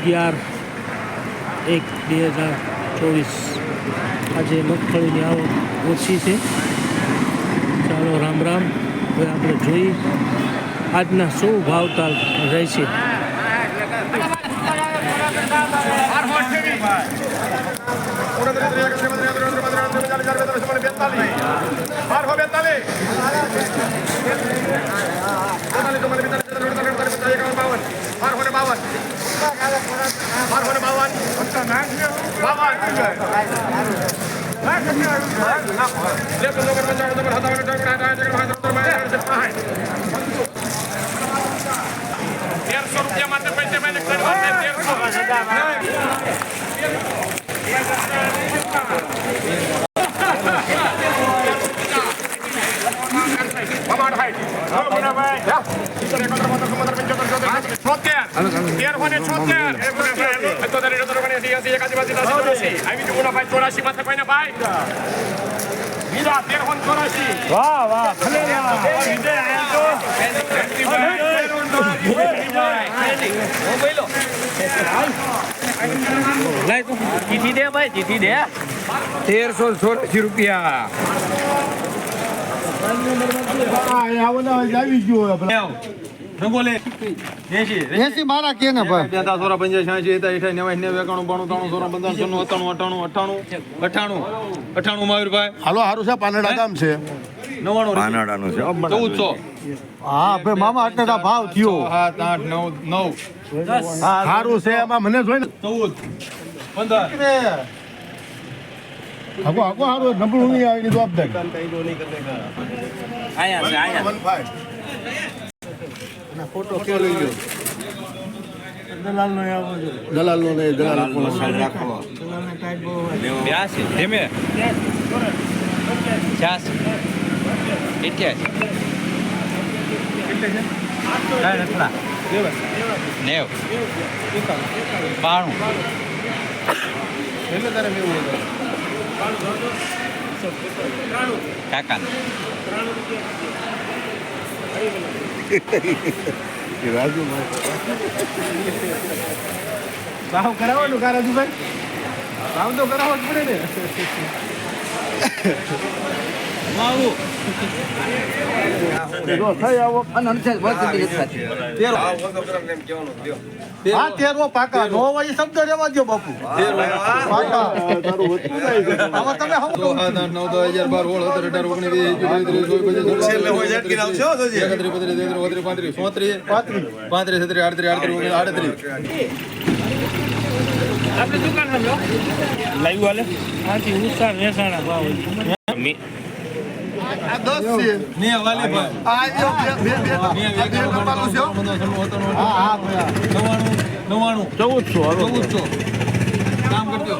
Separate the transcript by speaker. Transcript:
Speaker 1: અગિયાર, એક, બે હજાર ચોવીસ. આજે મગફળીની આવક ઓછી છે. ચાલો રામ રામ. હવે આપણે જોઈ આજના શું ભાવતાલ રહેશે
Speaker 2: બારસો બેતાલીસ બાવન બારસો ને બાવન બારસો ને બાવન વાહ વાહ
Speaker 3: ચીઠી દે ભાઈ ચીઠી દે
Speaker 2: તેરસો ચોરાસી રૂપિયા
Speaker 4: એસી મારા કે ને ભાઈ?
Speaker 5: બે સોરા પંચાસ છ્યાસી હતા અઠાઈ નેવાઈ નેવું એકાણું બાણું ત્રાણું સોરા પંદર સોનું અઠાણું અઠાણું અઠાણું અઠાણું અઠાણું મયુરભાઈ
Speaker 4: હાલો હારું છે પાનડા ગામ છે.
Speaker 5: નવાણું
Speaker 6: પાનાડાનું છે
Speaker 5: ચૌદસો.
Speaker 4: હા ભાઈ મામા આટલા ભાવ થયો.
Speaker 5: સાત આઠ નવ નવ.
Speaker 4: સારું છે એમાં મને જોઈને
Speaker 5: ચૌદ પંદર.
Speaker 4: આગો આગો હારો નબળું નહીં આવી જવાબદારી
Speaker 3: અહીંયા છે અહીંયા
Speaker 4: દલાલ નો નહીં દલાલ
Speaker 3: બ્યાસી ધીમે. છ્યાસી. ઇઠ્યાસી નેવ. બાણું. કાકા
Speaker 4: રાજુ ભાવ કરાવવાનું કા રાજુભાઈ ભાવ તો કરાવવો જ પડે ને. તેરવો પાકા નો હોય શબ્દ રેવા દો બાપુ તમે
Speaker 5: નવ દસ હજાર બાર સત્તર અઢાર ઓગણીસ ચોત્રીસ પાંત્રીસ પાંત્રીસ છત્રીસ આડત્રીસ આડત્રીસ આડત્રીસ
Speaker 1: લાઈવ વાલે હાથી ઉત્સાહ મહેસાણા ભાવ ચૌદસો
Speaker 5: ચૌદસો કામ કરજો